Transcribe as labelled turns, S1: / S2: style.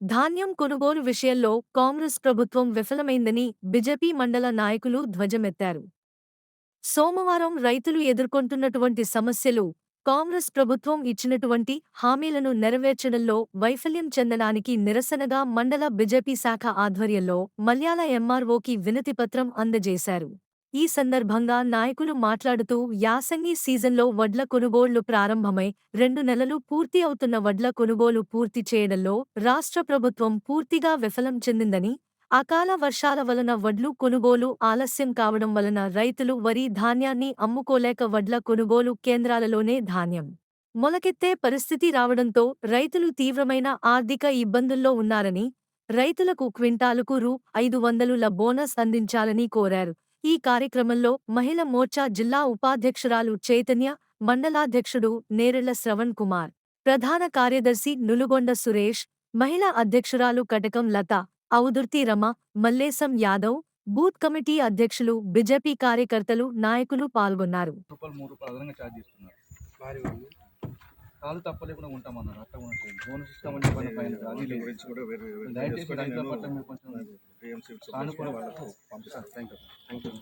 S1: ధాన్యం కొనుగోలు విషయంలో కాంగ్రెస్ ప్రభుత్వం విఫలమైందని బిజెపి మండల నాయకులు ధ్వజమెత్తారు. సోమవారం రైతులు ఎదుర్కొంటున్నటువంటి సమస్యలు కాంగ్రెస్ ప్రభుత్వం ఇచ్చినటువంటి హామీలను నెరవేర్చడంలో వైఫల్యం చెందడానికి నిరసనగా మండల బిజెపి శాఖ ఆధ్వర్యంలో మల్యాల ఎంఆర్ఓకి వినతిపత్రం అందజేశారు. ఈ సందర్భంగా నాయకులు మాట్లాడుతూ యాసంగి సీజన్లో వడ్ల కొనుగోళ్ళు ప్రారంభమై రెండు నెలలు పూర్తి అవుతున్న వడ్ల కొనుగోలు పూర్తి చేయడంలో రాష్ట్ర ప్రభుత్వం పూర్తిగా విఫలం చెందిందని అకాల వర్షాల వలన వడ్లు కొనుగోలు ఆలస్యం కావడం వలన రైతులు వరి ధాన్యాన్ని అమ్ముకోలేక వడ్ల కొనుగోలు కేంద్రాలలోనే ధాన్యం మొలకెత్తే పరిస్థితి రావడంతో రైతులు తీవ్రమైన ఆర్థిక ఇబ్బందుల్లో ఉన్నారని రైతులకు క్వింటాలుకు రూ. ఐదు వందలుల బోనస్ అందించాలని కోరారు. ఈ కార్యక్రమంలో మహిళ మోర్చా జిల్లా ఉపాధ్యక్షురాలు చైతన్య మండలాధ్యక్షుడు నేరెళ్ళ శ్రవణ్ కుమార్ ప్రధాన కార్యదర్శి నులుగొండ సురేష్ మహిళా అధ్యక్షురాలు కటకం లత ఔదుర్తి రమ మల్లేశం యాదవ్ బూత్ కమిటీ అధ్యక్షులు బీజేపీ కార్యకర్తలు నాయకులు పాల్గొన్నారు.
S2: కాలు తప్పలేకుండా ఉంటామన్నారు. అట్లా ఉంటుంది బోనస్ పైన పైన సానుకూల
S3: వాళ్ళకు
S2: థ్యాంక్ యూ థ్యాంక్ యూ